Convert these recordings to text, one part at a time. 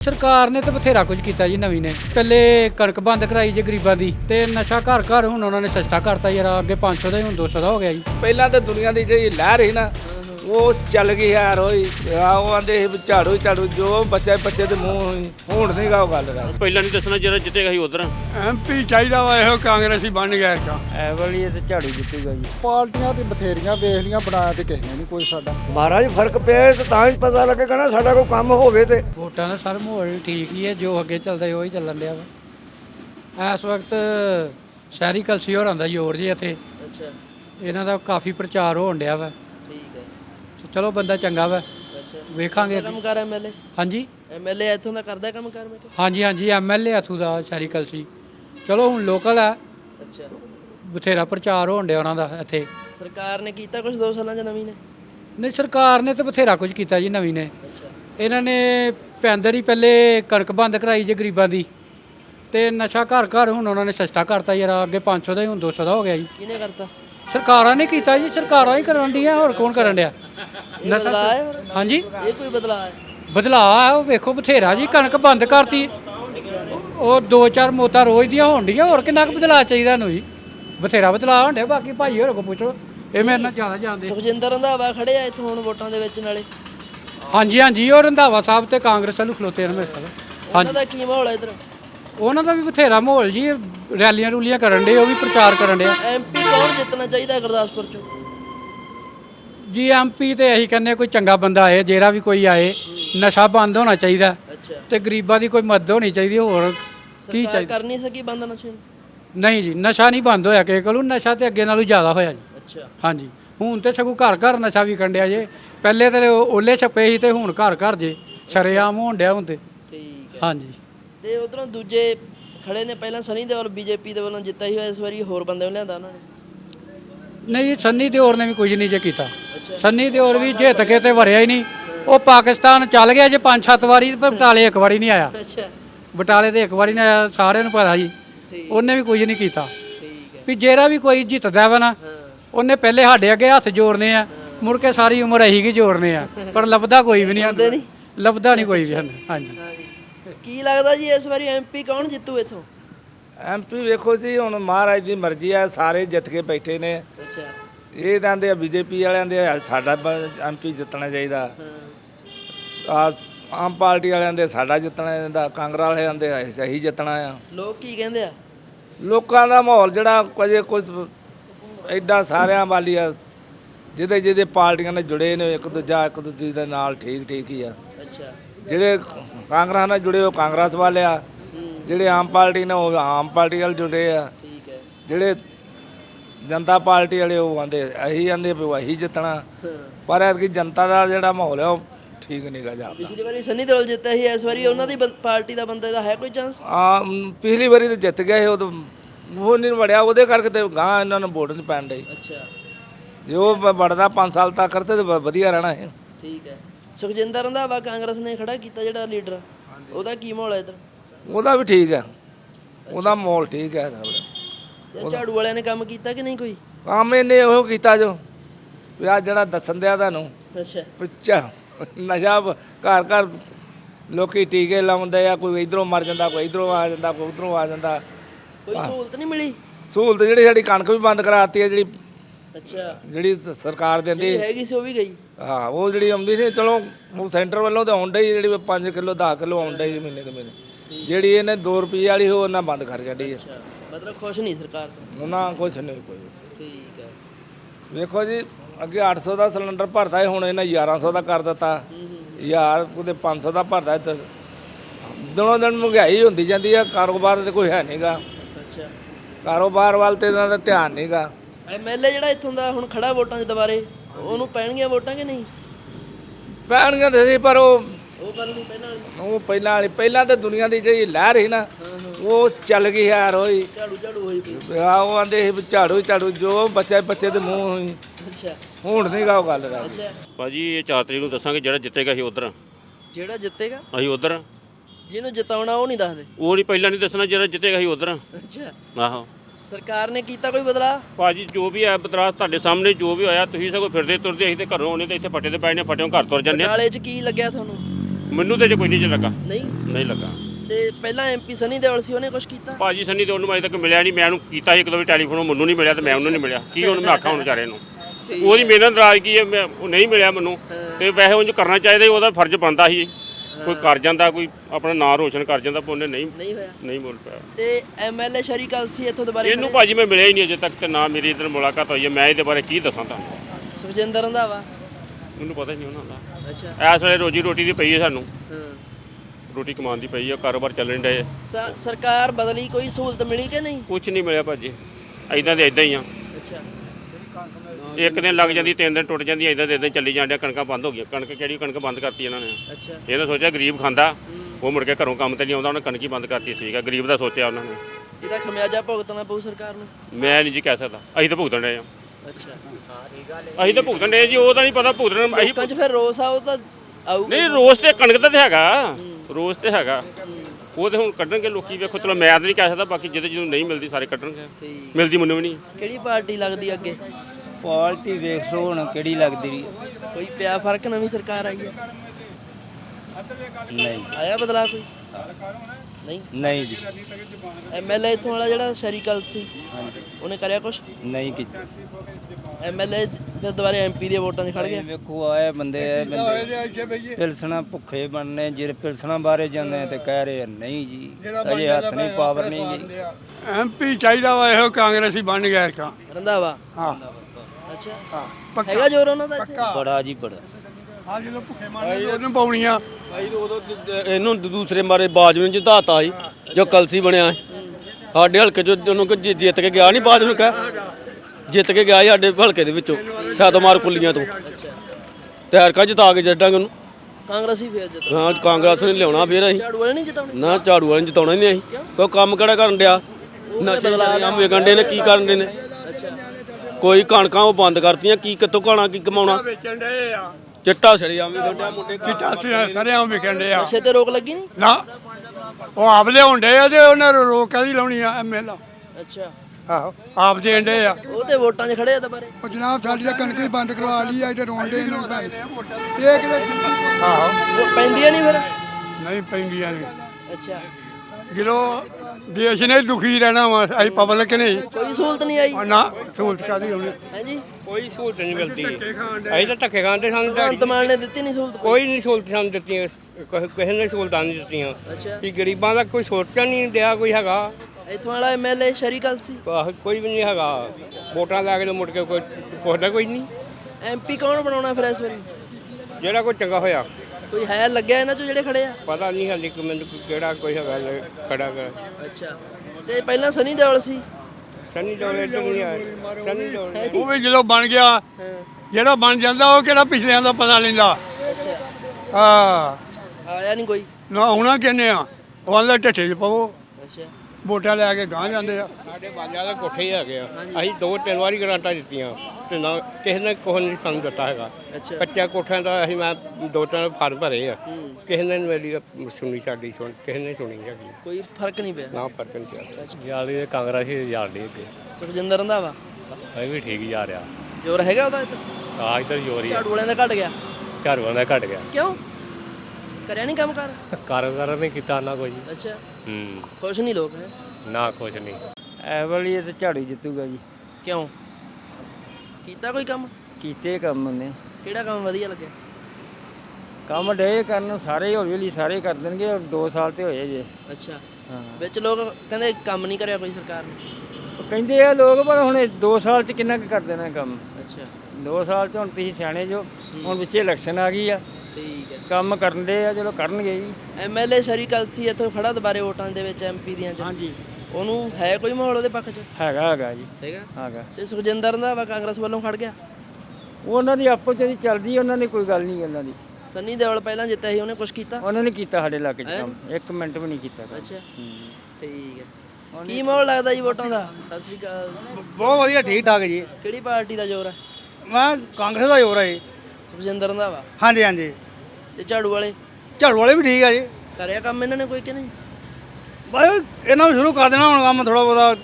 ਸਰਕਾਰ ਨੇ ਤਾਂ ਬਥੇਰਾ ਕੁਝ ਕੀਤਾ ਜੀ ਨਵੀਂ ਨੇ। ਪਹਿਲੇ ਕਣਕ ਬੰਦ ਕਰਾਈ ਜੇ ਗਰੀਬਾਂ ਦੀ, ਤੇ ਨਸ਼ਾ ਘਰ ਘਰ ਹੁਣ ਉਹਨਾਂ ਨੇ ਸਸਤਾ ਕਰਤਾ ਯਾਰ, ਅੱਗੇ 500 ਦਾ ਹੀ ਹੁਣ 200 ਦਾ ਹੋ ਗਿਆ ਜੀ। ਪਹਿਲਾਂ ਤਾਂ ਦੁਨੀਆ ਦੀ ਜਿਹੜੀ ਲਹਿਰ ਸੀ ਨਾ ਉਹ ਚੱਲ ਗਈ ਯਾਰ ਹੋਈ ਆ ਉਹ ਆਂਦੇ ਸੀ ਵੀ ਝਾੜੂ ਹੀ ਝਾੜੂ ਜੋ ਬੱਚੇ ਬੱਚੇ ਦੇ ਮੂੰਹ ਹੋਈ ਹੁਣ ਨਹੀਂ ਗਾ ਉਹ ਗੱਲ ਦਾ। ਪਹਿਲਾਂ ਨਹੀਂ ਦੱਸਣਾ ਜਿਹੜਾ ਜਿੱਤੇਗਾ ਹੀ ਉਧਰ? ਐਮਪੀ ਚਾਹੀਦਾ ਵਾ ਇਹੋ ਕਾਂਗਰਸੀ ਬਣ ਗਿਆ ਕਾ ਐ ਵਾਲੀ ਤੇ ਝਾੜੂ ਜਿੱਤੂਗਾ ਜੀ। ਪਾਰਟੀਆਂ ਤੇ ਬਥੇਰੀਆਂ ਵੇਖ ਲੀਆਂ ਬਣਾਇਆ ਤੇ ਕਿਸੇ ਨੇ ਨਹੀਂ ਕੋਈ ਸਾਡਾ। ਮਹਾਰਾਜ ਫ਼ਰਕ ਪਿਆ ਤੇ ਤਾਂ ਹੀ ਪਤਾ ਲੱਗੇਗਾ ਨਾ ਸਾਡਾ ਕੋਈ ਕੰਮ ਹੋਵੇ ਤੇ। ਵੋਟਾਂ ਦਾ ਸਰ ਮਾਹੌਲ ਠੀਕ ਹੀ ਹੈ ਜੋ ਅੱਗੇ ਚੱਲਦਾ ਉਹ ਹੀ ਚੱਲਣ ਡਿਆ ਵਾ। ਇਸ ਵਕਤ ਸ਼ਹਿਰੀ ਕਲਸੀ ਹੋਰਾਂ ਦਾ ਜ਼ੋਰ ਜੀ ਇੱਥੇ। ਅੱਛਾ। ਇਹਨਾਂ ਦਾ ਕਾਫੀ ਪ੍ਰਚਾਰ ਹੋਣ ਡਿਆ ਵਾ। ਚਲੋ ਬੰਦਾ ਚੰਗਾ ਵਾ। ਵੇਖਾਂਗੇ। ਕੰਮ ਕਰ ਐਮਐਲਏ ਹਾਂਜੀ। ਐਮਐਲਏ ਇੱਥੋਂ ਦਾ ਕਰਦਾ ਕੰਮ ਕਰ ਬੇਟੇ ਹਾਂਜੀ ਹਾਂਜੀ ਐਮਐਲਏ ਅਥੂ ਦਾ ਸ਼ਹਿਰੀ ਕਲਸੀ ਚਲੋ ਹੁਣ ਲੋਕਲ ਹੈ ਅੱਛਾ। ਬਥੇਰਾ ਪ੍ਰਚਾਰ ਹੋਣ ਡਿਆ ਉਹਨਾਂ ਦਾ ਇੱਥੇ। ਸਰਕਾਰ ਨੇ ਕੀਤਾ ਕੁਝ 2 ਸਾਲਾਂ ਚ ਨਵੀਂ ਨੇ? ਨਹੀਂ ਸਰਕਾਰ ਨੇ ਤਾਂ ਬਥੇਰਾ ਕੁਝ ਕੀਤਾ ਜੀ ਨਵੀਂ ਨੇ। ਇਹਨਾਂ ਨੇ ਪੈਂਦਰ ਹੀ ਪਹਿਲੇ ਕਣਕ ਬੰਦ ਕਰਾਈ ਜੇ ਗਰੀਬਾਂ ਦੀ। ਤੇ ਨਸ਼ਾ ਘਰ ਘਰ ਹੁਣ ਉਹਨਾਂ ਨੇ ਸਸਤਾ ਕਰਤਾ ਯਾਰ ਅੱਗੇ 500 ਦਾ ਹੀ ਹੁਣ 200 ਦਾ ਹੋ ਗਿਆ ਜੀ। ਕਿਹਨੇ ਕਰਤਾ? ਸਰਕਾਰਾਂ ਨੇ ਕੀਤਾ ਜੀ ਸਰਕਾਰਾਂ ਹੀ ਕਰਨ ਡੀਆਂ ਹੋਰ ਕੌਣ ਕਰਨ ਡਿਆ? ਇਹ ਬਦਲਾਅ ਹੈ ਹੋਰ? ਹਾਂਜੀ? ਇਹ ਕੋਈ ਬਦਲਾਅ ਹੈ? ਬਦਲਾਅ ਉਹ ਵੇਖੋ ਬਥੇਰਾ ਜੀ ਕਣਕ ਬੰਦ ਕਰਤੀ। ਉਹ ਦੋ ਚਾਰ ਮੋਤਾਂ ਰੋਜ਼ ਦੀਆਂ ਹੋਣ ਡੀਆਂ ਹੋਰ ਕਿੰਨਾ ਕੁ ਬਦਲਾਅ ਚਾਹੀਦਾ ਨੂੰ ਜੀ? ਬਥੇਰਾ ਬਦਲਾਅ ਹੋਣ ਡਿਆ ਬਾਕੀ ਭਾਈ ਹੋਰ ਕੋ ਪੁੱਛੋ। ਇਹ ਮੇਰੇ ਨਾਲ ਜ਼ਿਆਦਾ ਜਾਣਦੇ ਸੁਖਜਿੰਦਰ ਰੰਧਾਵਾ ਖੜੇ ਆ ਇੱਥੇ ਹੁਣ ਵੋਟਾਂ ਦੇ ਵਿੱਚ ਨਾਲੇ। ਹਾਂਜੀ ਹਾਂਜੀ ਉਹ ਰੰਧਾਵਾ ਸਾਹਿਬ ਤੇ ਕਾਂਗਰਸ ਵੱਲੋਂ ਖਲੋਤੇ ਨੇ ਮੇਰੇ ਖਿਆਲ ਉਹਨਾਂ ਦਾ ਕੀ ਮਾਹੌਲ ਹੈ ਇਧਰ? ਉਹਨਾਂ ਦਾ ਵੀ ਬਥੇਰਾ ਮਾਹੌਲ ਜੀ ਰੈਲੀਆਂ ਰੂਲੀਆਂ ਕਰਨ ਦੇ ਉਹ ਵੀ ਪ੍ਰਚਾਰ ਕਰਨ ਦੇ ਐਮਪੀ ਕੌਣ ਜਿੱਤਣਾ ਚਾਹੀਦਾ ਗੁਰਦਾਸਪੁਰ ਚੋਂ? ਜੀ ਐਮਪੀ ਤੇ ਅਸੀਂ ਕਹਿੰਦੇ ਕੋਈ ਚੰਗਾ ਬੰਦਾ ਆਏ ਜਿਹੜਾ ਵੀ ਕੋਈ ਆਏ ਨਸ਼ਾ ਬੰਦ ਹੋਣਾ ਚਾਹੀਦਾ। ਅੱਛਾ। ਤੇ ਗਰੀਬਾਂ ਦੀ ਕੋਈ ਮਦਦ ਹੋਣੀ ਚਾਹੀਦੀ ਹੋਰ ਕੀ ਸਰਕਾਰ ਚਾਹੀਦਾ? ਕਰ ਨਹੀਂ ਸਕੀ ਬੰਦ ਨਸ਼ੇ ਨੂੰ? ਨਹੀਂ ਜੀ ਨਸ਼ਾ ਨਹੀਂ ਬੰਦ ਹੋਇਆ ਕਿਸੇ ਕੋਲੋਂ ਨਸ਼ਾ ਤੇ ਅੱਗੇ ਨਾਲੋਂ ਜ਼ਿਆਦਾ ਹੋਇਆ ਜੀ। ਅੱਛਾ। ਹਾਂਜੀ। ਹੁਣ ਤੇ ਸਗੋਂ ਘਰ ਘਰ ਨਸ਼ਾ ਵੀ ਕੰਡਿਆ ਜੇ। ਪਹਿਲੇ ਤੇ ਓਲੇ ਛਪੇ ਸੀ ਤੇ ਹੁਣ ਘਰ ਘਰ ਜੇ। ਸ਼ਰੇਆਮ ਹੋਣ ਡਿਆ ਹੁਣ ਤੇ। ਠੀਕ ਹੈ। ਹਾਂਜੀ। ਤੇ ਉਧਰੋਂ ਦੂਜੇ ਖੜੇ ਨੇ ਪਹਿਲਾਂ ਸਨੀ ਦੇਵਲ ਬੀਜੇਪੀ ਦੇ ਵੱਲੋਂ ਜਿੱਤਾ ਹੀ ਹੋਇਆ ਇਸ ਵਾਰੀ ਹੋਰ ਬੰਦੇ ਨੂੰ ਲਿਆਂਦਾ ਉਹਨਾਂ ਨੇ? ਨਹੀਂ ਸੰਨੀ ਦਿਓਰ ਨੇ ਵੀ ਕੁਝ ਨਹੀਂ ਜੇ ਕੀਤਾ। ਸੰਨੀ ਦਿਓਰ ਵੀ ਜਿੱਤ ਕੇ ਤੇ ਵਰਿਆ ਹੀ ਨਹੀਂ। ਉਹ ਪਾਕਿਸਤਾਨ ਚੱਲ ਗਿਆ ਜੇ ਪੰਜ ਸੱਤ ਵਾਰੀ ਪਰ ਬਟਾਲੇ ਇੱਕ ਵਾਰੀ ਨਹੀਂ ਆਇਆ। ਅੱਛਾ। ਬਟਾਲੇ ਤੇ ਇੱਕ ਵਾਰੀ ਨਹੀਂ ਆਇਆ ਸਾਰਿਆਂ ਨੂੰ ਪਤਾ ਜੀ। ਉਹਨੇ ਵੀ ਕੁਝ ਨਹੀਂ ਕੀਤਾ। ਠੀਕ ਹੈ। ਵੀ ਜਿਹੜਾ ਵੀ ਕੋਈ ਜਿੱਤਦਾ ਵਾ ਨਾ ਉਹਨੇ ਪਹਿਲੇ ਸਾਡੇ ਅੱਗੇ ਹੱਥ ਜੋੜਨੇ ਆ। ਮੁੜ ਕੇ ਸਾਰੀ ਉਮਰ ਇਹੀ ਕੀ ਜੋੜਨੇ ਆ। ਪਰ ਲੱਭਦਾ ਕੋਈ ਵੀ ਨਹੀਂ। ਲੱਭਦਾ ਨਹੀਂ। ਕੋਈ ਵੀ ਹਾਂਜੀ। ਕੀ ਲੱਗਦਾ ਜੀ ਇਸ ਵਾਰੀ ਐਮਪੀ ਕੌਣ ਜਿੱਤੂ ਇੱਥੋਂ? ਐਮਪੀ ਵੇਖੋ ਜੀ ਹੁਣ ਮਹਾਰਾਜ ਦੀ ਮਰਜ਼ੀ ਆ ਸਾਰੇ ਜਿੱਤ ਕੇ ਬੈਠੇ ਨੇ। ਅੱਛਾ। ਇਹ ਕਹਿੰਦੇ ਆ ਬੀਜੇਪੀ ਵਾਲਿਆਂ ਦੇ ਆ, ਸਾਡਾ ਐਮਪੀ ਜਿੱਤਣਾ ਚਾਹੀਦਾ। ਆ ਆਮ ਪਾਰਟੀ ਵਾਲਿਆਂ ਦੇ ਸਾਡਾ ਜਿੱਤਣਾ ਚਾਹੀਦਾ ਕਾਂਗਰਸ ਵਾਲਿਆਂ ਦੇ ਸਹੀ ਜਿੱਤਣਾ ਆ। ਲੋਕ ਕੀ ਕਹਿੰਦੇ ਆ? ਲੋਕਾਂ ਦਾ ਮਾਹੌਲ ਜਿਹੜਾ ਕੁਝ ਕੁਝ ਐਡਾ ਸਾਰਿਆਂ ਵਾਲੀ ਆ। ਜਿਹਦੇ ਜਿਹਦੇ ਪਾਰਟੀਆਂ ਨਾਲ ਜੁੜੇ ਨੇ ਇੱਕ ਦੂਜਾ ਇੱਕ ਦੂਜੇ ਦੇ ਨਾਲ ਠੀਕ ਠੀਕ ਹੀ ਆ। ਅੱਛਾ। ਜਿਹੜੇ ਕਾਂਗਰਸ ਨਾਲ ਜੁੜੇ ਉਹ ਕਾਂਗਰਸ ਵਾਲੇ ਆ। ਜਿਹੜੇ ਆਮ ਪਾਰਟੀ ਨਾਲ ਉਹ ਆਮ ਪਾਰਟੀ ਨਾਲ ਜੁੜੇ ਆ। ਠੀਕ ਹੈ। ਜਿਹੜੇ ਜਨਤਾ ਪਾਰਟੀ ਵਾਲੇ ਉਹ ਆਂਦੇ ਅਸੀਂ ਆਂਦੇ ਵੀ ਅਸੀਂ ਜਿੱਤਣਾ। ਪਰ ਐਤਕੀ ਜਨਤਾ ਦਾ ਜਿਹੜਾ ਮਾਹੌਲ ਹੈ ਉਹ ਠੀਕ ਨਹੀਂ ਗਾ ਜਾਂਦਾ ਪਿਛਲੀ ਵਾਰੀ ਸਨੀ ਦਿਓਲ ਜਿੱਤਿਆ ਸੀ ਇਸ ਵਾਰੀ ਉਹਨਾਂ ਦੀ ਬੰ- ਪਾਰਟੀ ਦਾ ਬੰਦੇ ਦਾ ਹੈ ਕੋਈ ਚਾਂਸ ਆ ਪਿਛਲੀ ਵਾਰੀ ਤਾਂ ਜਿੱਤ ਗਏ ਸੀ ਉਦੋਂ ਉਹ ਨਹੀਂ ਵੜਿਆ ਉਹਦੇ ਕਰਕੇ ਤੇ ਗਾਂ ਇਹਨਾਂ ਨੂੰ ਵੋਟ ਨਹੀਂ ਪੈਣ ਡਈ। ਅੱਛਾ। ਜੇ ਉਹ ਵੜਦਾ 5 ਸਾਲ ਤੱਕ ਕਰਤੇ ਤੇ ਵ- ਵਧੀਆ ਰਹਿਣਾ ਹੈ ਠੀਕ ਹੈ। ਸੁਖਜਿੰਦਰ ਰੰਧਾਵਾ ਕਾਂਗਰਸ ਨੇ ਖੜਾ ਕੀਤਾ ਜਿਹੜਾ ਲੀਡਰ। ਉਹਦਾ ਕੀ ਮਾਹੌਲ ਹੈ ਇਧਰ? ਉਹਦਾ ਵੀ ਠੀਕ ਹੈ। ਉਹਦਾ ਮਾਹੌਲ ਠੀਕ ਹੈ। ਜਾਂ ਝਾੜੂ ਵਾਲਿਆਂ ਨੇ ਕੰਮ ਕੀਤਾ ਕਿ ਨਹੀਂ ਕੋਈ? ਕੰਮ ਇਹਨੇ ਉਹ ਕੀਤਾ ਜੋ। ਵੀ ਆ ਜਿਹੜਾ ਦੱਸਣ ਦਿਆ ਤੁਹਾਨੂੰ। ਅੱਛਾ। ਪਿੱਛਾ ਨਸ਼ਾ ਘਰ ਘਰ ਲੋਕੀ ਟੀਕੇ ਲਾਉਂਦੇ ਆ ਕੋਈ ਇਧਰੋਂ ਮਰ ਜਾਂਦਾ ਕੋਈ ਇਧਰੋਂ ਆ ਜਾਂਦਾ ਕੋਈ ਉਧਰੋਂ ਆ ਜਾਂਦਾ। ਕੋਈ ਸਹੂਲਤ ਨਹੀਂ ਮਿਲੀ? ਸਹੂਲਤ ਜਿਹੜੀ ਸਾਡੀ ਕਣਕ ਵੀ ਬੰਦ ਕਰਾਤੀ ਹੈ ਜਿਹੜੀ ਅੱਛਾ। ਜਿਹੜੀ ਸਰਕਾਰ ਦਿੰਦੀ। ਹੈਗੀ ਸੀ ਉਹ ਵੀ ਗਈ? ਹਾਂ ਉਹ ਜਿਹੜੀ ਆਉਂਦੀ ਸੀ ਚਲੋ ਉਹ ਸੈਂਟਰ ਵੱਲੋਂ ਤਾਂ ਆਉਂਦਾ ਹੀ ਜਿਹੜੀ 5 ਕਿਲੋ 10 ਕਿਲੋ ਆਉਂਦਾ ਹੀ ਮਹੀਨੇ ਦੇ ਮਹੀਨੇ। ਜਿਹੜੀ ਇਹਨੇ 2 ਰੁਪਏ ਵਾਲੀ ਉਹ ਉਹਨਾਂ ਬੰਦ ਕਰ ਛੱਡੀ ਹੈ। ਮਤਲਬ ਖੁਸ਼ ਨਹੀਂ ਸਰਕਾਰ ਤੋਂ? ਉਹਨਾਂ ਕੁਛ ਨਹੀਂ ਕੋਈ। ਠੀਕ ਹੈ। ਵੇਖੋ ਜੀ ਅੱਗੇ 800 ਦਾ ਸਿਲੰਡਰ ਭਰਦਾ ਹੁਣ ਇਹਨਾਂ 1100 ਦਾ ਕਰ ਦਿੱਤਾ। ਯਾਰ ਉਹਦੇ 500 ਦਾ ਭਰਦਾ ਤੇ ਦਿਨੋਂ ਦਿਨ ਮਹਿੰਗਾਈ ਹੁੰਦੀ ਜਾਂਦੀ ਹੈ ਕਾਰੋਬਾਰ ਤੇ ਕੋਈ ਹੈ ਨਹੀਂਗਾ ਅੱਛਾ। ਕਾਰੋਬਾਰ ਵੱਲ ਤੇ ਇਹਨਾਂ ਦਾ ਧਿਆਨ ਨਹੀਂਗਾ ਐਮਐਲਏ ਜਿਹੜਾ ਇੱਥੋਂ ਦਾ ਹੁਣ ਖੜਾ ਵੋਟਾਂ 'ਚ ਦੁਬਾਰੇ ਉਹਨੂੰ ਪੈਣਗੀਆਂ ਵੋਟਾਂ ਕਿ ਨਹੀਂ? ਪੈਣਗੀਆਂ ਤੇ ਸੀ ਪਰ ਉਹ ਉਹ ਪਹਿਲਾਂ ਵਾਲੀ। ਉਹ ਪਹਿਲਾਂ ਵਾਲੀ ਪਹਿਲਾਂ ਤਾਂ ਦੁਨੀਆ ਦੀ ਜਿਹੜੀ ਲਹਿਰ ਸੀ ਨਾ ਉਹ ਚੱਲ ਗਈ ਯਾਰ ਹੋਈ ਝਾੜੂ ਝਾੜੂ ਹੋਈ ਪਈ। ਆ ਉਹ ਆਂਦੇ ਸੀ ਵੀ ਝਾੜੂ ਹੀ ਝਾੜੂ ਜੋ ਬੱਚੇ ਬੱਚੇ ਦੇ ਮੂੰਹ ਹੋਈ। ਅੱਛਾ। ਹੁਣ ਨਹੀਂ ਗਾ ਉਹ ਗੱਲ ਦਾ। ਅੱਛਾ। ਭਾਜੀ ਇਹ 4 ਤਰੀਕ ਨੂੰ ਦੱਸਾਂਗੇ ਜਿਹੜਾ ਜਿੱਤੇਗਾ ਹੀ ਉਧਰ। ਜਿਹੜਾ ਜਿੱਤੇਗਾ? ਅਸੀਂ ਉਧਰ। ਜਿਹਨੂੰ ਜਿਤਾਉਣਾ ਉਹ ਨਹੀਂ ਦੱਸਦੇ? ਉਹ ਨਹੀਂ ਪਹਿਲਾਂ ਨਹੀਂ ਦੱਸਣਾ ਜਿਹੜਾ ਜਿੱਤੇਗਾ ਹੀ ਉਧਰ। ਅੱਛਾ। ਆਹੋ। ਸਰਕਾਰ ਨੇ ਕੀਤਾ ਕੋਈ ਬਦਲਾ ਭਾਜੀ ਜੋ ਵੀ ਹੈ ਬਤਰਾਸ ਤੁਹਾਡੇ ਸਾਹਮਣੇ ਜੋ ਵੀ ਹੋਇਆ ਤੁਸੀਂ ਸਗੋਂ ਫਿਰਦੇ ਤੁਰਦੇ ਅਸੀਂ ਤੇ ਘਰੋਂ ਆਉਣੇ ਤੇ ਇੱਥੇ ਫੱਟੇ ਤੇ ਪੈ ਨੇ ਫੱਟਿਓਂ ਘਰ ਤੁਰ ਜਾਂਦੇ ਹਾਂ। ਨਾਲੇ 'ਚ ਕੀ ਲੱਗਿਆ ਤੁਹਾਨੂੰ? ਮੈਨੂੰ ਤੇ ਜੇ ਕੋਈ ਨਹੀਂ ਜੇ ਲੱਗਾ। ਨਹੀਂ। ਨਹੀਂ ਲੱਗਾ। ਤੇ ਪਹਿਲਾਂ ਐਮਪੀ ਸਨੀ ਦਿਓਲ ਸੀ ਉਹਨੇ ਕੁਝ ਕੀਤਾ? ਭਾਜੀ ਸੰਨੀ ਦੇ ਉਹਨੂੰ ਅਜੇ ਤੱਕ ਮਿਲਿਆ ਨਹੀਂ। ਮੈਂ ਉਹਨੂੰ ਕੀਤਾ ਸੀ ਇੱਕ ਦੋ ਵਾਰੀ ਟੈਲੀਫੋਨ ਉਹ ਮੈਨੂੰ ਨਹੀਂ ਮਿਲਿਆ ਤੇ ਮੈਂ ਉਹਨੂੰ ਨਹੀਂ ਮਿਲਿਆ। ਕੀ ਹੁਣ ਮੈਂ ਆਖਾਂ ਹੁਣ ਵਿਚਾਰੇ ਨੂੰ। ਉਹਦੀ ਮਿਹਨਤ ਨਾਰਾਜ਼ਗੀ ਹੈ ਮੈਂ ਉਹ ਨਹੀਂ ਮਿਲਿਆ ਮੈਨੂੰ। ਤੇ ਵੈਸੇ ਉਂਝ ਕਰਨਾ ਚਾਹੀਦਾ ਸੀ, ਉਹਦਾ ਫਰਜ਼ ਬਣਦਾ ਸੀ। ਕੋਈ ਕਰ ਜਾਂਦਾ ਕੋਈ ਆਪਣਾ ਨਾਂ ਰੋਸ਼ਨ ਕਰ ਜਾਂਦਾ ਪਰ ਉਹਨੇ ਨਹੀਂ ਨਹੀਂ ਹੋਇਆ। ਨਹੀਂ ਬੋਲ ਪਿਆ ਤੇ ਐਮਐਲਏ ਸ਼ਰੀ ਕਲਸੀ ਇੱਥੋਂ ਦੁਬਾਰੇ ਇਹਨੂੰ ਭਾਜੀ ਮੈਂ ਮਿਲਿਆ ਹੀ ਨਹੀਂ ਅਜੇ ਤੱਕ ਤੇ ਨਾ ਮੇਰੀ ਇਧਰ ਮੁਲਾਕਾਤ ਹੋਈ ਹੈ। ਮੈਂ ਇਹਦੇ ਬਾਰੇ ਕੀ ਦੱਸਾਂ ਤੁਹਾਨੂੰ? ਸੁਖਜਿੰਦਰ ਰੰਧਾਵਾ। ਮੈਨੂੰ ਪਤਾ ਹੀ ਨਹੀਂ ਉਹਨਾਂ ਦਾ। ਅੱਛਾ। ਇਸ ਵੇਲੇ ਰੋਜੀ ਰੋਟੀ ਦੀ ਪਈ ਹੈ ਸਾਨੂੰ। ਹਾਂ। ਰੋਟੀ ਕਮਾਉਣ ਦੀ ਪਈ ਹੈ ਕਾਰੋਬਾਰ ਚੱਲਣ ਡਏ ਸ- ਸਰਕਾਰ ਬਦਲੀ ਕੋਈ ਸਹੂਲਤ ਮਿਲੀ ਕਿ ਨਹੀਂ? ਕੁਝ ਨਹੀਂ ਮਿਲਿਆ ਭਾਜੀ। ਐਦਾਂ ਦੇ ਐਦਾਂ ਹੀ ਆ। ਅੱਛਾ। ਇੱਕ ਦਿਨ ਲੱਗ ਜਾਂਦੀ ਤਿੰਨ ਦਿਨ ਟੁੱਟ ਜਾਂਦੀ ਐਦਾਂ ਦੇ ਐਦਾਂ ਚੱਲੀ ਜਾਂਦੇ ਕਣਕਾਂ ਬੰਦ ਹੋ ਗਈਆਂ। ਕਣਕ ਕਿਹੜੀ ਕਣਕ ਬੰਦ ਕਰਤੀ ਇਹਨਾਂ ਨੇ? ਅੱਛਾ। ਇਹਨੇ ਸੋਚਿਆ ਗਰੀਬ ਖਾਂਦਾ ਉਹ ਮੁੜ ਕੇ ਘਰੋਂ ਕੰਮ ਤੇ ਨਹੀਂ ਆਉਂਦਾ ਉਹਨੇ ਕਣਕ ਹੀ ਬੰਦ ਕਰਤੀ ਠੀਕ ਆ ਗਰੀਬ ਦਾ ਸੋਚਿਆ ਉਹਨਾਂ ਨੇ। ਇਹਦਾ ਖਮਿਆਜਾ ਭੁਗਤਣਾ ਪਊ ਸਰਕਾਰ ਨੂੰ। ਮੈਂ ਨਹੀਂ ਜੀ ਕਹਿ ਸਕਦਾ। ਅਸੀਂ ਤਾਂ ਭੁਗਤਣ ਡਏ ਆ। ਅਸੀਂ ਤਾਂ ਭੁਗਤਣ ਡਏ ਜੀ ਉਹ ਤਾਂ ਨਹੀਂ ਪਤਾ ਭੁਗਤਣ ਅਸੀਂ 'ਚ ਫਿਰ ਰੋਸ ਆ ਉਹ ਤਾਂ ਆਊਗਾ ਨਹੀਂ ਰੋਸ ਤੇ ਕਣਕ ਦਾ ਤੇ ਹੈਗਾ ਰੋਸ ਤੇ ਹੈਗਾ। ਉਹ ਤੇ ਹੁਣ ਕੱਢਣਗੇ ਲੋਕੀ ਵੇਖੋ ਚਲੋ ਮੈਂ ਤਾਂ ਨਹੀਂ ਕਹਿ ਸਕਦਾ ਬਾਕੀ ਜਿਹਦੇ ਜਿਹਨੂੰ ਨਹੀਂ ਮਿਲਦੀ ਸਾਰੇ ਕੱਢਣਗੇ। ਠੀਕ। ਮਿਲਦੀ ਮੈਨੂੰ ਵੀ ਨਹੀਂ। ਕਿਹੜੀ ਪਾਰਟੀ ਲੱਗਦੀ ਅੱਗੇ? ਪਾਰਟੀ ਵੇਖ ਲਓ ਹੁਣ ਕਿਹੜੀ ਲੱਗਦੀ। ਰਹੀ ਕੋਈ ਪਿਆ ਫ਼ਰਕ ਨਵੀਂ ਸਰਕਾਰ ਆਈ ਹੈ ਨਹੀਂ। ਆਇਆ ਬਦਲਾ ਕੋਈ? ਨਹੀਂ? ਨਹੀਂ ਜੀ। ਐਮਐਲਏ ਇਥੋਂ ਵਾਲਾ ਜਿਹੜਾ ਸ਼ਰੀ ਕਲਸੀ ਉਹਨੇ ਕਰਿਆ ਕੁਛ? ਨਹੀਂ ਕੀਤੀ। ਐਮਐਲਏ ਫਿਰ ਦੁਬਾਰੇ ਐਮਪੀ ਦੀਆਂ ਵੋਟਾਂ 'ਚ ਖੜ ਗਿਆ ਵੇਖੋ ਆਏ ਬੰਦੇ ਆ ਬੰਦੇ। ਪਿਲਸਣਾ ਭੁੱਖੇ ਬਣਨੇ ਜਿਹੜੇ ਪਿਲਸਣਾ ਬਾਰੇ ਜਾਂਦੇ ਤੇ ਕਹਿ ਰਹੇ ਨਹੀਂ ਜੀ। ਅਜੇ ਹੱਥ ਨਹੀਂ ਪਾਵਰ ਨਹੀਂ ਗਈ ਐਮਪੀ ਚਾਹੀਦਾ ਵਾ ਇਹੋ ਕਾਂਗਰਸੀ ਬਣ ਗਿਆ ਕਾ ਰੰਧਾਵਾ? ਹਾਂ। ਅੱਛਾ। ਹੈਗਾ ਜੋਰ ਉਹਨਾਂ ਦਾ? ਬੜਾ ਜੀ ਬੜਾ। ਆ ਜਦੋਂ ਭੁੱਖੇ ਮਰਨੇ ਉਹਨੂੰ ਪਾਉਣੀਆਂ। ਉਦੋਂ ਇਹਨੂੰ ਦੂਸਰੇ ਮਾਰੇ ਬਾਜੂ ਨੇ ਜਿਤਾਤਾ ਸੀ ਜੋ ਕਲਸੀ ਬਣਿਆ। ਸਾਡੇ ਹਲਕੇ ਚੋਂ ਉਹਨੂੰ ਜਿੱਤ ਕੇ ਗਿਆ ਨਹੀਂ ਬਾਜੂ ਨੂੰ ਕਹਿ। ਜਿੱਤ ਕੇ ਗਿਆ ਸਾਡੇ ਹਲਕੇ ਦੇ ਵਿੱਚੋਂ ਸਤਮਾਰ ਕੁੱਲੀਆਂ ਤੋਂ। ਤੇ ਹਰਕਾ ਜਿਤਾ ਕੇ ਜੱਡਾਂਗੇ ਉਹਨੂੰ। ਕਾਂਗਰਸੀ ਫੇਰ ਜਿੱਤ ਹਾਂ ਕਾਂਗਰਸ ਨੇ ਲਿਆਉਣਾ ਫਿਰ ਅਸੀਂ। ਝਾੜੂ ਵਾਲੇ ਨਹੀਂ ਜਿਤਾਉਣੇ? ਨਾ ਝਾੜੂ ਵਾਲੇ ਨੂੰ ਜਿਤਾਉਣਾ ਹੀ ਨਹੀਂ ਅਸੀਂ ਕੋਈ ਕੰਮ ਕਿਹੜਾ ਕਰਨ ਡਿਆ? ਨਸ਼ੇ ਵੇਖਣ ਡੇ ਨੇ ਕੀ ਕਰਨ ਦੇ ਨੇ? ਕੋਈ ਕਣਕਾਂ ਉਹ ਬੰਦ ਕਰਤੀਆਂ ਕੀ ਕਿੱਥੋਂ ਖਾਣਾ ਕੀ ਕਮਾਉਣਾ? ਵੇਚਣ ਦੇ ਆ। ਚਿੱਟਾ ਵੇਖਣ ਡਿਆ ਮੁੰਡੇ ਕਿਤਾ ਸਰਿਆਂ ਵਿਕਣ ਦੇ ਆ। ਨਸ਼ੇ ਤੇ ਰੋਕ ਲੱਗੀ ਨਹੀਂ ਨਾ। ਉਹ ਆਪ ਲਿਆਉਣ ਡੇ ਆ ਤੇ ਉਹਨਾਂ ਨੂੰ ਰੋਕ ਕਾਦੀ ਲਾਉਣੀ ਆ ਐਮਐਲ ਅੱਛਾ। ਆਹੋ ਆਪ ਦੇਣ ਡੇ ਆ। ਉਹ ਤੇ ਵੋਟਾਂ 'ਚ ਖੜੇ ਆ ਦੁਬਾਰੇ ਉਹ ਜਨਾਬ ਸਾਡੀ ਤਾਂ ਕਣਕ ਵੀ ਬੰਦ ਕਰਵਾ ਲਈ ਆ ਤੇ ਰੋਂਦੇ ਇਹਨਾਂ ਨੂੰ ਭੈਣ। ਇਹ ਕਿਤੇ ਆਹੋ ਉਹ ਪੈਂਦੀਆਂ ਨਹੀਂ ਫਿਰ? ਨਹੀਂ ਪੈਂਦੀਆਂ ਨੇ। ਅੱਛਾ। ਜਦੋਂ ਦੇਸ਼ ਨੇ ਦੁਖੀ ਰਹਿਣਾ ਵਾ ਅਸੀਂ ਪਬਲਿਕ ਨਹੀਂ ਕੋਈ ਸਹੂਲਤ ਨਹੀਂ ਆਈ? ਨਾ ਸਹੂਲਤ ਕਾਦੀ ਹੋਣੀ? ਹੈ ਜੀ ਕੋਈ ਸਹੂਲਤ ਨਹੀਂ ਮਿਲਦੀ। ਅਸੀਂ ਤਾਂ ਧੱਕੇ ਖਾਂਦੇ ਸਾਨੂੰ ਤਾਂ ਭਗਵੰਤ ਮਾਨ ਨੇ ਦਿੱਤੀ ਨਹੀਂ ਸਹੂਲਤ? ਕੋਈ ਨਹੀਂ ਸਹੂਲਤ ਸਾਨੂੰ ਦਿੱਤੀਆਂ ਕਿਸੇ ਨੇ ਸਹੂਲਤਾਂ ਨਹੀਂ ਦਿੱਤੀਆਂ। ਅੱਛਾ। ਕਿ ਗਰੀਬਾਂ ਦਾ ਕੋਈ ਸੋਚਣ ਨਹੀਂ ਡਿਆ ਕੋਈ ਹੈਗਾ। ਇਥੋਂ ਵਾਲਾ ਐਮਐਲਏ ਸ਼ਰੀ ਕਲਸੀ ਆਹ, ਕੋਈ ਵੀ ਨਹੀਂ ਹੈਗਾ। ਵੋਟਾਂ ਲਾ ਕੇ ਤਾਂ ਮੁੜ ਕੇ ਕੋਈ ਪੁੱਛਦਾ ਕੋਈ ਨਹੀਂ। ਐਮਪੀ ਕੌਣ ਬਣਾਉਣਾ ਫਿਰ ਇਸ ਵਾਰੀ? ਜਿਹੜਾ ਕੋਈ ਚੰਗਾ ਹੋਇਆ। ਕੋਈ ਹੈ ਲੱਗਿਆ ਇਹਨਾਂ 'ਚੋਂ ਜਿਹੜੇ ਖੜੇ ਆ? ਪਤਾ ਨਹੀਂ ਹਾਲੇ ਕਿ ਮੈਨੂੰ ਕੋਈ ਕਿਹੜਾ ਕੋਈ ਹੈਗਾ ਲ- ਖੜਾ ਕਰ ਅੱਛਾ। ਤੇ ਪਹਿਲਾਂ ਸਨੀ ਦਿਓਲ ਸੀ? ਸਨੀ ਡੋਲੇ ਤੋਂ ਨਹੀਂ ਆਇਆ। ਸਨੀ ਡੋਲੇ ਉਹ ਵੀ ਜਦੋਂ ਬਣ ਗਿਆ ਜਿਹੜਾ ਬਣ ਜਾਂਦਾ ਉਹ ਕਿਹੜਾ ਪਿਛਲਿਆਂ ਦਾ ਪਤਾ ਲੈਂਦਾ? ਹਾਂ। ਆਇਆ ਨਹੀਂ ਕੋਈ? ਨਾ ਆਉਣਾ ਕਿੰਨੇ ਆ? ਉਹ ਆਂਦਾ ਢੱਠੇ 'ਚ ਪਵੋ। ਅੱਛਾ। ਵੋਟਾਂ ਲੈ ਕੇ ਗਾਂ ਜਾਂਦੇ ਆ। ਸਾਡੇ ਬਾਲਿਆਂ ਦਾ ਕੋਠੇ ਹੀ ਹੈਗੇ ਆ। ਅਸੀਂ ਦੋ ਤਿੰਨ ਵਾਰੀ ਗਰਾਂਟਾਂ ਦਿੱਤੀਆਂ। ਤੇ ਨਾ ਕਿਸੇ ਨੇ ਕੋਈ ਨਹੀਂ ਸਾਨੂੰ ਦਿੱਤਾ ਹੈਗਾ। ਅੱਛਾ। ਕੱਚਾ ਕੋਠਿਆਂ ਦਾ ਅਸੀਂ ਮੈਂ ਦੋ ਤਿੰਨ ਫਾਰਮ ਭਰੇ ਆ। ਕਿਸੇ ਨੇ ਨੀ ਮੇਰੀ ਸੁਣੀ ਸਾਡੀ ਸੁਣ ਕਿਸੇ ਨੇ ਸੁਣੀ ਹੈਗੀ। ਕੋਈ ਫ਼ਰਕ ਨਹੀਂ ਪਿਆ? ਨਾ ਫ਼ਰਕ ਨਹੀਂ ਪਿਆ। ਯਾਲੀ ਦੇ ਕਾਂਗਰਸੀ ਯਾਲੀ ਅੱਗੇ। ਸੁਖਜਿੰਦਰ ਰੰਧਾਵਾ? ਇਹ ਵੀ ਠੀਕ ਹੀ ਜਾ ਰਿਹਾ ਜੋਰ ਹੈਗਾ ਉਹਦਾ ਇੱਥੇ? ਆ ਇਧਰ ਜੋਰੀ ਝਾੜੂ ਵਾਲਿਆਂ ਦਾ ਘਟ ਗਿਆ। ਝਾੜੂਆਂ ਦਾ ਘਟ ਗਿਆ। ਕਿਉਂ? ਕਰਿਆ ਨਹੀਂ ਕੰਮ ਕਰ? ਕਾਰੋਬਾਰ ਨਹੀਂ ਕੀਤਾ ਨਾ ਕੋਈ। ਅੱਛਾ। ਹੂੰ। ਖੁਸ਼ ਨਹੀਂ ਲੋਕ ਹੈ? ਨਾ ਕੁਛ ਨਹੀਂ। ਐ ਵਾਲੀ ਇਹ ਤੇ ਝਾੜੂ ਜਿੱਤੂਗਾ ਜੀ। ਕਿਉਂ? ਕੀਤਾ ਕੋਈ ਕੰਮ? ਕੀਤੇ ਕੰਮ ਨੇ। ਕਿਹੜਾ ਕੰਮ ਵਧੀਆ ਲੱਗਿਆ? ਕੰਮ ਡੇ ਕਰਨ ਸਾਰੇ ਹੌਲੀ ਹੌਲੀ ਸਾਰੇ ਕਰ ਦੇਣਗੇ ਔਰ 2 ਸਾਲ ਤੇ ਹੋਏ ਜੇ। ਅੱਛਾ। ਹਾਂ। ਵਿੱਚ ਲੋਕ ਕਹਿੰਦੇ ਕੰਮ ਨਹੀਂ ਕਰਿਆ ਕੋਈ ਸਰਕਾਰ ਨੇ? ਉਹ ਕਹਿੰਦੇ ਆ ਲੋਕ ਪਰ ਹੁਣ 2 ਸਾਲ ਚ ਕਿੰਨਾ ਕੁ ਕਰ ਦੇਣਾ ਕੰਮ। ਅੱਛਾ। 2 ਸਾਲ ਚ ਹੁਣ ਤੁਸੀਂ ਸਿਆਣੇ ਜੋ ਹੁਣ ਵਿੱਚੇ ਇਲੈਕਸ਼ਨ ਆ ਗਈ ਆ। ਠੀਕ ਹੈ। ਕੰਮ ਕਰਨ ਦੇ ਆ ਚਲੋ ਕਰਨਗੇ ਜੀ। ਐਮਐਲਏ ਸ਼ਰੀ ਕਲਸੀ ਇੱਥੋਂ ਖੜਾ ਦੁਬਾਰੇ ਵੋਟਾਂ ਦੇ ਵਿੱਚ ਐਮਪੀ ਦੀਆਂ ਚ। ਹਾਂਜੀ। ਉਹਨੂੰ ਹੈ ਕੋਈ ਮਾਹੌਲ ਉਹਦੇ ਪੱਖ 'ਚ? ਹੈਗਾ ਹੈਗਾ ਜੀ। ਹੈਗਾ ਹੈਗਾ। ਤੇ ਸੁਖਜਿੰਦਰ ਰੰਧਾਵਾ ਕਾਂਗਰਸ ਵੱਲੋਂ ਖੜ ਗਿਆ? ਉਹਨਾਂ ਦੀ ਆਪੋ ਚ ਚੱਲਦੀ ਉਹਨਾਂ ਦੀ ਕੋਈ ਗੱਲ ਨਹੀਂ ਉਹਨਾਂ ਦੀ। ਸੰਨੀ ਦਿਓਲ ਪਹਿਲਾਂ ਜਿੱਤਿਆ ਸੀ ਉਹਨੇ ਕੁਝ ਕੀਤਾ? ਉਹਨਾਂ ਨੇ ਕੀਤਾ ਸਾਡੇ ਇਲਾਕੇ 'ਚ ਕੰਮ। ਇੱਕ ਮਿੰਟ ਵੀ ਨਹੀਂ ਕੀਤਾ। ਕੰਮ। ਅੱਛਾ ਠੀਕ ਹੈ ਕੀ ਮਾਹੌਲ ਲੱਗਦਾ ਜੀ ਵੋਟਾਂ ਦਾ? ਸਤਿ ਸ੍ਰੀ ਅਕਾਲ। ਬਹੁਤ ਵਧੀਆ ਠੀਕ ਠਾਕ ਜੀ। ਕਿਹੜੀ ਪਾਰਟੀ ਦਾ ਜ਼ੋਰ ਹੈ ਮੈਂ ਕਾਂਗਰਸ ਦਾ ਹੋਰ ਆ ਜੀ। ਸੁਖਜਿੰਦਰ ਰੰਧਾਵਾ ਹਾਂਜੀ ਹਾਂਜੀ। ਤੇ ਝਾੜੂ ਵਾਲੇ? ਝਾੜੂ ਵਾਲੇ ਵੀ ਠੀਕ ਆ ਜੀ। ਕਰਿਆ ਕੰਮ ਇਹਨਾਂ ਨੇ ਕੋਈ ਕਿ ਨਹੀਂ? ਬਸ ਇਹਨਾਂ ਨੂੰ ਸ਼ੁਰੂ ਕਰ ਦੇਣਾ ਹੁਣ ਕੰਮ ਥੋੜਾ ਬਹੁਤਾ।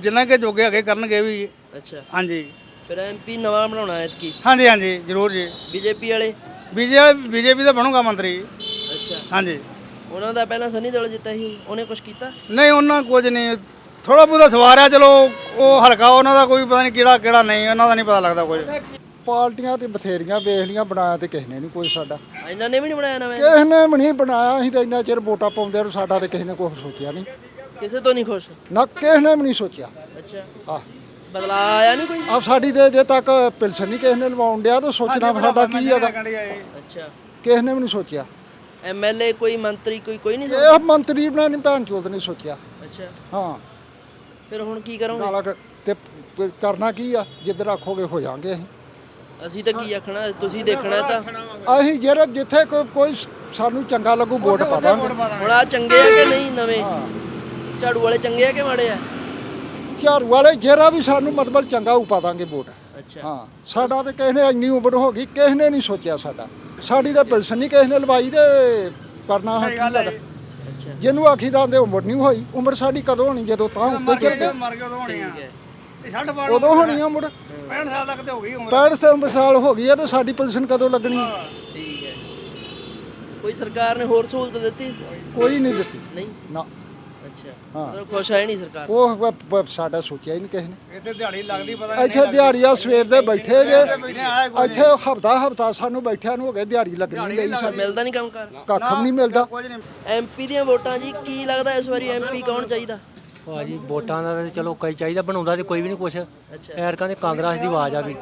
ਜਿੰਨਾ ਕਿ ਜੋਗੇ ਅੱਗੇ ਕਰਨਗੇ ਵੀ। ਅੱਛਾ। ਹਾਂਜੀ। ਫਿਰ ਐਮਪੀ ਨਵਾਂ ਬਣਾਉਣਾ ਐਤਕੀ? ਹਾਂਜੀ ਹਾਂਜੀ ਜ਼ਰੂਰ ਜੀ। ਬੀਜੇਪੀ ਵਾਲੇ? ਬੀਜੇਪੀ ਬੀਜੇਪੀ ਦਾ ਬਣੂਗਾ ਮੰਤਰੀ। ਅੱਛਾ। ਹਾਂਜੀ। ਉਹਨਾਂ ਦਾ ਪਹਿਲਾਂ ਸਨੀ ਦਿਓਲ ਜਿੱਤਿਆ ਸੀ ਉਹਨੇ ਕੁਝ ਕੀਤਾ? ਨਹੀਂ ਉਹਨਾਂ ਕੁਝ ਨਹੀਂ। ਥੋੜਾ ਬਹੁਤਾ ਸਵਾਰਿਆ ਚਲੋ ਉਹ ਹਲਕਾ ਉਹਨਾਂ ਦਾ ਕੋਈ ਪਤਾ ਨਹੀਂ ਕਿਹੜਾ ਕਿਹੜਾ ਨਹੀਂ ਉਹਨਾਂ ਦਾ ਨਹੀਂ ਪਤਾ ਲੱਗਦਾ ਕੁਝ। ਪਾਰਟੀਆਂ ਤੇ ਬਥੇਰੀਆਂ ਵੇਖ ਲੀਆਂ ਬਣਾਇਆ ਤੇ ਕਿਸੇ ਨੇ ਨਹੀਂ ਕੋਈ ਸਾਡਾ। ਇਹਨਾਂ ਨੇ ਵੀ ਨਹੀਂ ਬਣਾਇਆ ਨਵੇਂ? ਕਿਸੇ ਨੇ ਵੀ ਨਹੀਂ ਬਣਾਇਆ ਅਸੀਂ ਤਾਂ ਇੰਨਾ ਚਿਰ ਵੋਟਾਂ ਪਾਉਂਦੇ ਨੂੰ ਸਾਡਾ ਤੇ ਕਿਸੇ ਨੇ ਸੋਚਿਆ ਨਹੀਂ ਕਿਸੇ ਤੋਂ ਨਹੀਂ ਖੁਸ਼? ਨਾ ਕਿਸੇ ਨੇ ਵੀ ਨਹੀਂ ਸੋਚਿਆ। ਅੱਛਾ। ਆ ਬਦਲਾ ਆਇਆ ਨਹੀਂ ਕੋਈ? ਆ ਸਾਡੀ ਤੇ ਜੇ ਤੱਕ ਪਿਲਸਨ ਨਹੀਂ ਕਿਸੇ ਨੇ ਲਵਾਉਣ ਡਿਆ ਤਾਂ ਸੋਚਣਾ ਸਾਡਾ ਕੀ ਹੈਗਾ? ਅੱਛਾ। ਕਿਸੇ ਨੇ ਵੀ ਨਹੀਂ ਸੋਚਿਆ। ਐਮਐਲਏ ਕੋਈ ਮੰਤਰੀ ਕੋਈ ਕੋਈ ਨਹੀਂ ਇਹ ਮੰਤਰੀ ਬਣਾ ਨਹੀਂ ਭੈਣ ਚੋਦ ਨੇ ਸੋਚਿਆ। ਅੱਛਾ। ਹਾਂ। ਫਿਰ ਹੁਣ ਕੀ ਕਰੋਗੇ? ਨਾਲਾ ਤੇ ਕਰਨਾ ਕੀ ਆ? ਜਿੱਧਰ ਆਖੋਗੇ ਹੋ ਜਾਾਂਗੇ ਅਸੀਂ। ਅਸੀਂ ਤਾਂ ਕੀ ਆਖਣਾ ਤੁਸੀਂ ਦੇਖਣਾ ਤਾਂ। ਅਸੀਂ ਜਿਹੜੇ ਜਿੱਥੇ ਕੋਈ ਕੋਈ ਸਾਨੂੰ ਚੰਗਾ ਲੱਗੂ ਵੋਟ ਪਾ ਦਾਂਗੇ। ਹੁਣ ਆ ਚੰਗੇ ਆ ਕਿ ਨਹੀਂ ਨਵੇਂ? ਝਾੜੂ ਵਾਲੇ ਚੰਗੇ ਆ ਕਿ ਮਾੜੇ ਆ? ਝਾੜੂ ਵਾਲੇ ਜਿਹੜਾ ਵੀ ਸਾਨੂੰ ਮਤਲਬ ਚੰਗਾ ਉਹ ਪਾ ਦਾਂਗੇ ਵੋਟ। ਅੱਛਾ। ਹਾਂ ਸਾਡਾ ਤੇ ਕਿਸੇ ਨੇ ਇੰਨੀ ਉਮਰ ਹੋ ਗਈ ਕਿਸੇ ਨੇ ਨਹੀਂ ਸੋਚਿਆ ਸਾਡਾ। ਸਾਡੀ ਤਾਂ ਪਿਲਸਨ ਨਹੀਂ ਕਿਸੇ ਨੇ ਲਵਾਈ ਤੇ ਕਰਨਾ ਹੈ ਕੀ ਹੈਗਾ ਅੱਛਾ। ਜਿਹਨੂੰ ਆਖੀ ਦਾ ਤੇ ਉਮਰ ਨਹੀਂ ਹੋਈ ਉਮਰ ਸਾਡੀ ਕਦੋਂ ਹੋਣੀ? ਜਦੋਂ ਤਾਂ ਉੱਤੇ ਗਏ ਮਰ ਗਏ ਉਦੋਂ ਹੋਣੀ ਆ। ਉਦੋਂ ਹੋਣੀ ਆ ਉਮਰ। 65 ਸਾਲ ਤੱਕ ਤੇ ਹੋ ਗਈ ਉਮਰ। 65 ਸਾਲ ਹੋ ਗਈ ਆ ਤੇ ਸਾਡੀ ਪਿਲਸਨ ਕਦੋਂ ਲੱਗਣੀ ਠੀਕ ਹੈ। ਕੋਈ ਸਰਕਾਰ ਨੇ ਹੋਰ ਸਹੂਲਤ ਦਿੱਤੀ? ਕੋਈ ਨਹੀਂ ਦਿੱਤੀ। ਨਹੀਂ? ਨਾ। ਅੱਛਾ। ਹਾਂ। ਮਤਲਬ ਖੁਸ਼ ਹੈ ਨਹੀਂ ਸਰਕਾਰ? ਉਹ ਸਾਡਾ ਸੋਚਿਆ ਹੀ ਨਹੀਂ ਕਿਸੇ ਨੇ। ਇੱਥੇ ਦਿਹਾੜੀ ਲੱਗਦੀ ਪਤਾ ਇੱਥੇ ਦਿਹਾੜੀਆਂ ਸਵੇਰ ਦੇ ਬੈਠੇ ਜੇ। ਇੱਥੇ ਹਫਤਾ ਹਫਤਾ ਸਾਨੂੰ ਬੈਠਿਆਂ ਨੂੰ ਹੋ ਗਿਆ ਦਿਹਾੜੀ ਲੱਗਣੀ ਲਈ ਮਿਲਦਾ ਨਹੀਂ ਕੰਮ ਕਰ ਕੱਖ ਵੀ ਨਹੀਂ ਮਿਲਦਾ। ਨਹੀਂ। ਐਮਪੀ ਦੀਆਂ ਵੋਟਾਂ ਜੀ ਕੀ ਲੱਗਦਾ ਇਸ ਵਾਰੀ ਐਮਪੀ ਕੌਣ ਚਾਹੀਦਾ? ਭਾਜੀ ਵੋਟਾਂ ਦਾ ਤੇ ਚਲੋ ਕਈ ਚਾਹੀਦਾ ਬਣਾਉਂਦਾ ਤੇ ਕੋਈ ਵੀ ਨਹੀਂ ਕੁਛ। ਅੱਛਾ। ਐਰਕਾਂ ਦੇ ਕਾਂਗਰਸ ਦੀ ਆਵਾਜ਼ ਆ ਵੀ।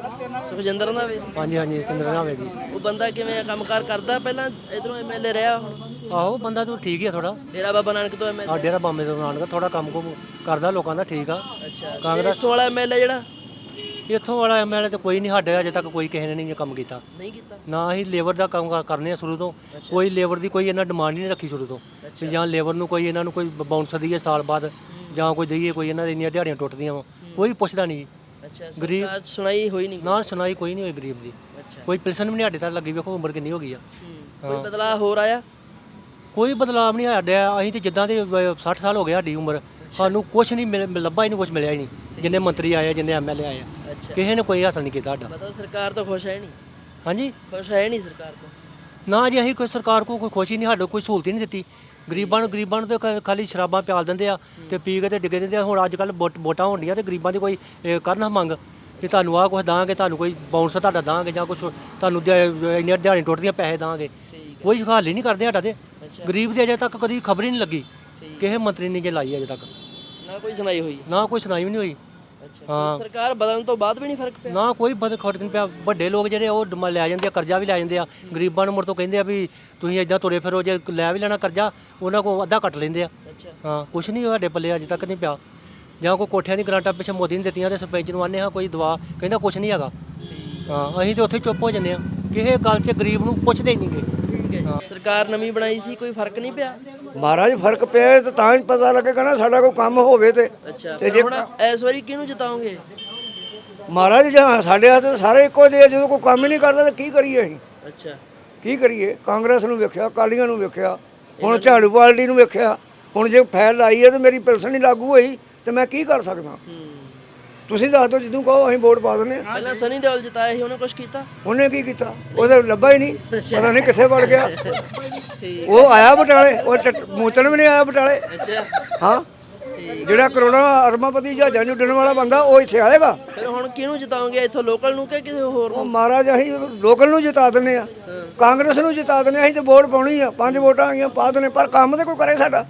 ਸੁਖਜਿੰਦਰ ਦਾ ਵੀ? ਹਾਂਜੀ ਹਾਂਜੀ ਕਿੰਦਰ ਨਾਵੇਂ ਦੀ ਉਹ ਬੰਦਾ ਕਿਵੇਂ ਆ? ਕੰਮਕਾਰ ਕਰਦਾ ਪਹਿਲਾਂ? ਇਧਰੋਂ ਐਮਐਲਏ ਰਿਹਾ ਹੁਣ? ਆਹੋ ਬੰਦਾ ਤਾਂ ਠੀਕ ਹੀ ਆ ਥੋੜਾ ਡੇਰਾ ਬਾਬਾ ਨਾਨਕ ਤੋਂ ਐਮਐਲਏ ਆ ਡੇਰਾ ਬਾਮੇ ਤੋਂ ਨਾਨਕ ਥੋੜਾ ਕੰਮ ਕੁਮ ਕਰਦਾ ਲੋਕਾਂ ਦਾ ਠੀਕ ਆ। ਅੱਛਾ ਕਾਂਗਰਸ- ਇੱਥੋਂ ਵਾਲਾ ਐਮਐਲਏ ਜਿਹੜਾ? ਇੱਥੋਂ ਵਾਲਾ ਐਮਐਲਏ ਤੇ ਕੋਈ ਨਹੀਂ ਸਾਡੇ ਅਜੇ ਤੱਕ ਕੋਈ ਕਿਸੇ ਨੇ ਨਹੀਂ ਕੰਮ ਕੀਤਾ। ਨਹੀਂ ਕੀਤਾ? ਨਾ ਅਸੀਂ ਲੇਬਰ ਦਾ ਕੰਮ ਕਰ- ਕਰਨੇ ਆ ਸ਼ੁਰੂ ਤੋਂ। ਕੋਈ ਲੇਬਰ ਦੀ ਕੋਈ ਇਹਨਾਂ ਡਿਮਾਂਡ ਹੀ ਨਹੀਂ ਰੱਖੀ ਸ਼ੁਰੂ ਤੋਂ। ਵੀ ਜਾਂ ਲੇਬਰ ਨੂੰ ਕੋਈ ਇਹਨਾਂ ਨੂੰ ਕੋਈ ਬਾਉਂਸਰ ਦਈਏ ਸਾਲ ਬਾਅਦ। ਜਾਂ ਕੋਈ ਦਈਏ ਕੋਈ ਇਹਨਾਂ ਦੇ ਇੰਨੀਆਂ ਦਿਹਾੜੀਆਂ ਟੁੱਟਦੀਆਂ ਵਾ ਕੋਈ ਪੁੱਛਦਾ ਨਹੀਂ। ਅੱਛਾ ਗਰੀਬ- ਸਰਕਾਰ ਸੁਣਾਈ ਹੋਈ ਨਹੀਂ ਨਾ ਸੁਣਾਈ ਕੋਈ ਨਹੀਂ ਹੋਈ ਗਰੀਬ ਦੀ। ਅੱਛਾ। ਕੋਈ ਪਿਲਸਨ ਵੀ ਨਹੀਂ ਸਾਡੇ ਤੱਕ ਲੱਗੀ ਵੇਖੋ ਉਮਰ ਕਿੰਨੀ ਹੋ ਗਈ ਆ। ਕੋਈ ਬਦਲਾਅ ਹੋਰ ਆਇਆ? ਕੋਈ ਬਦਲਾਵ ਨਹੀਂ ਸਾਡੇ ਅਸੀਂ ਤੇ ਜਿੱਦਾਂ ਦੇ ਅਹ, 60 ਸਾਲ ਹੋ ਗਏ ਸਾਡੀ ਉਮਰ ਸਾਨੂੰ ਕੁਝ ਨਹੀਂ ਮਿਲ- ਲੱਭਾ ਹੀ ਨਹੀਂ ਕੁਝ ਮਿਲਿਆ ਹੀ ਨਹੀਂ ਜਿੰਨੇ ਮੰਤਰੀ ਆਏ ਜਿੰਨੇ ਐਮਐਲਏ ਆਏ ਆ। ਅੱਛਾ। ਕਿਸੇ ਨੇ ਕੋਈ ਹਾਸਲ ਨਹੀਂ ਕੀਤਾ ਸਾਡਾ। ਮਤਲਬ ਸਰਕਾਰ ਤੋਂ ਖੁਸ਼ ਹੈ ਨਹੀਂ? ਹਾਂਜੀ। ਖੁਸ਼ ਹੈ ਨਹੀਂ ਸਰਕਾਰ ਤੋਂ? ਨਾ ਜੀ ਅਸੀਂ ਕੋਈ ਸਰਕਾਰ ਕੋ ਕੋਈ ਖੁਸ਼ੀ ਨਹੀਂ ਸਾਡੇ ਕੋਈ ਸਹੂਲਤ ਹੀ ਨਹੀਂ ਦਿੱਤੀ। ਗਰੀਬਾਂ ਨੂੰ ਗਰੀਬਾਂ ਨੂੰ ਤੇ ਖਾਲੀ ਸ਼ਰਾਬਾਂ ਪਿਆਲ ਦਿੰਦੇ ਆ ਤੇ ਪੀ ਕੇ ਤੇ ਡਿੱਗੇ ਦਿੰਦੇ ਆ। ਹੁਣ ਅੱਜ ਕੱਲ ਵੋਟਾਂ ਹੁੰਦੀਆਂ ਤੇ ਗਰੀਬਾਂ ਦੀ ਕੋਈ ਕਰਨ ਮੰਗ ਕਿ ਤੁਹਾਨੂੰ ਆਹ ਕੁਝ ਦਾਂਗੇ ਤੁਹਾਨੂੰ ਕੋਈ ਬਾਉਂਸਰ ਤੁਹਾਡਾ ਦਾਂਗੇ ਜਾਂ ਕੁਝ ਤੁਹਾਨੂੰ ਦਿਹਾ- ਇੰਨੀਆਂ ਦਿਹਾੜੀਆਂ ਟੁੱਟਦੀਆਂ ਪੈਸੇ ਦਾਂਗੇ। ਕੋਈ ਹੱਲ ਹੀ ਨਹੀਂ ਕਰਦੇ ਸਾਡਾ ਤੇ। ਗਰੀਬ ਦੀ ਅਜੇ ਤੱਕ ਕਦੀ ਖਬਰ ਹੀ ਨਹੀਂ ਲੱਗੀ ਕਿਸੇ ਮੰਤਰੀ ਨੇ ਜੇ ਲਾਈ ਅਜੇ ਤੱਕ। ਨਾ ਕੋਈ ਸੁਣਾਈ ਹੋਈ? ਨਾ ਕੋਈ ਸੁਣਾਈ ਵੀ ਨਹੀਂ ਹੋਈ। ਕੋਈ ਸਰਕਾਰ ਬਦਲਣ ਤੋਂ ਬਾਅਦ ਵੀ ਨਹੀਂ ਫ਼ਰਕ ਪਿਆ? ਨਾ ਕੋਈ ਬਦ ਖੜਕ ਨਹੀਂ ਪਿਆ। ਵੱਡੇ ਲੋਕ ਜਿਹੜੇ ਉਹ ਡਮ- ਲੈ ਜਾਂਦੇ ਆ ਕਰਜ਼ਾ ਵੀ ਲੈ ਜਾਂਦੇ ਆ। ਗਰੀਬਾਂ ਨੂੰ ਮੁੜ ਤੋਂ ਕਹਿੰਦੇ ਆ ਵੀ ਤੁਸੀਂ ਇਦਾਂ ਤੁਰੇ ਫਿਰੋ ਜੇ ਲੈ ਵੀ ਲੈਣਾ ਕਰਜ਼ਾ ਉਹਨਾਂ ਕੋਲ ਅੱਧਾ ਕੱਟ ਲੈਂਦੇ ਆ। ਹਾਂ ਕੁਛ ਨਹੀਂ ਸਾਡੇ ਪੱਲੇ ਅਜੇ ਤੱਕ ਨਹੀਂ ਪਿਆ। ਜਾਂ ਕੋਈ ਕੋਠਿਆਂ ਦੀ ਗਰਾਂਟਾਂ ਪਿੱਛੇ ਮੋਦੀ ਨੇ ਦਿੱਤੀਆਂ ਤੇ ਸਰਪੰਚ ਨੂੰ ਆਨੇ ਹਾਂ ਕੋਈ ਦਵਾ ਕਹਿੰਦਾ ਕੁਛ ਨਹੀਂ ਹੈਗਾ। ਹਾਂ ਅਸੀਂ ਤੇ ਉੱਥੇ ਚੁੱਪ ਹੋ ਜੰਨੇ ਆ। ਕਿਸੇ ਗੱਲ 'ਚ ਗਰੀਬ ਨੂੰ ਪੁੱਛਦੇ ਹੀ ਨਹੀਂਗੇ ਹੈ। ਸਰਕਾਰ ਨਵੀਂ ਬਣਾਈ ਸੀ ਕੋਈ ਫ਼ਰਕ ਨਹੀਂ ਪਿਆ? ਮਹਾਰਾਜ ਫ਼ਰਕ ਪਿਆ ਤੇ ਤਾਂ ਹੀ ਪਤਾ ਲੱਗੇਗਾ ਨਾ ਸਾਡਾ ਕੋਈ ਕੰਮ ਹੋਵੇ ਤੇ। ਅੱਛਾ ਫਿਰ ਹੁਣ ਇਸ ਵਾਰੀ ਕਿਹਨੂੰ ਜਿਤਾਉਂਗੇ ਮਹਾਰਾਜ ਜਾਂ ਸਾਡੇ ਹੱਥ ਸਾਰੇ ਇੱਕੋ ਜਿਹੇ ਆ, ਜਦੋਂ ਕੋਈ ਕੰਮ ਹੀ ਨਹੀਂ ਕਰਦਾ ਤਾਂ ਕੀ ਕਰੀਏ ਅਸੀਂ? ਅੱਛਾ। ਕੀ ਕਰੀਏ? ਕਾਂਗਰਸ ਨੂੰ ਵੇਖਿਆ ਅਕਾਲੀਆਂ ਨੂੰ ਵੇਖਿਆ ਹੁਣ ਝਾੜੂ ਪਾਰਟੀ ਨੂੰ ਵੇਖਿਆ ਹੁਣ ਜੇ ਫੈਲ ਆਈ ਹੈ ਤੇ ਮੇਰੀ ਪਿਲਸਣ ਨਹੀਂ ਲਾਗੂ ਹੋਈ ਤੇ ਮੈਂ ਕੀ ਕਰ ਸਕਦਾ? ਹੂੰ। ਤੁਸੀਂ ਦੱਸ ਦਿਓ ਜਦੋਂ ਕਹੋ ਅਸੀਂ ਵੋਟ ਪਾ ਦਿੰਦੇ ਹਾਂ। ਪਹਿਲਾਂ ਸਨੀ ਦਿਓਲ ਜਿਤਾਇਆ ਸੀ ਉਹਨੇ ਕੁਝ ਕੀਤਾ? ਉਹਨੇ ਕੀ ਕੀਤਾ? ਉਹਦਾ ਲੱਭਾ ਹੀ ਨਹੀਂ। ਪਤਾ ਨਹੀਂ ਕਿੱਥੇ ਵੜ ਗਿਆ। ਠੀਕ। ਉਹ ਆਇਆ ਬਟਾਲੇ ਉਹ ਟੱਟ- ਮੂਤਨ ਵੀ ਨਹੀਂ ਆਇਆ ਬਟਾਲੇ। ਅੱਛਾ। ਹਾਂ। ਜਿਹੜਾ ਕਰੋੜਾਂ ਅਰਮਾਪਤੀ ਜਹਾਜ਼ਾਂ ਨੂੰ ਉੱਡਣ ਵਾਲਾ ਬੰਦਾ ਉਹ ਇੱਥੇ ਆਏਗਾ। ਫਿਰ ਹੁਣ ਕਿਹਨੂੰ ਜਿਤਾਉਂਗੇ? ਇੱਥੋਂ ਲੋਕਲ ਨੂੰ ਕਿ ਕਿਸੇ ਹੋਰ ਉਹ ਨੂੰ? ਮਹਾਰਾਜ ਅਸੀਂ ਲੋਕਲ ਨੂੰ ਜਿਤਾ ਦਿੰਦੇ ਆ ਕਾਂਗਰਸ ਨੂੰ ਜਿਤਾ ਦਿੰਦੇ ਆ ਅਸੀਂ ਤੇ ਵੋਟ ਪਾਉਣੀ ਆ। ਪੰਜ ਵੋਟਾਂ ਆਈਆਂ ਪਾ ਦਿੰਦੇ ਪਰ ਕੰਮ ਤੇ ਕੋਈ ਕਰੇ ਸਾਡਾ।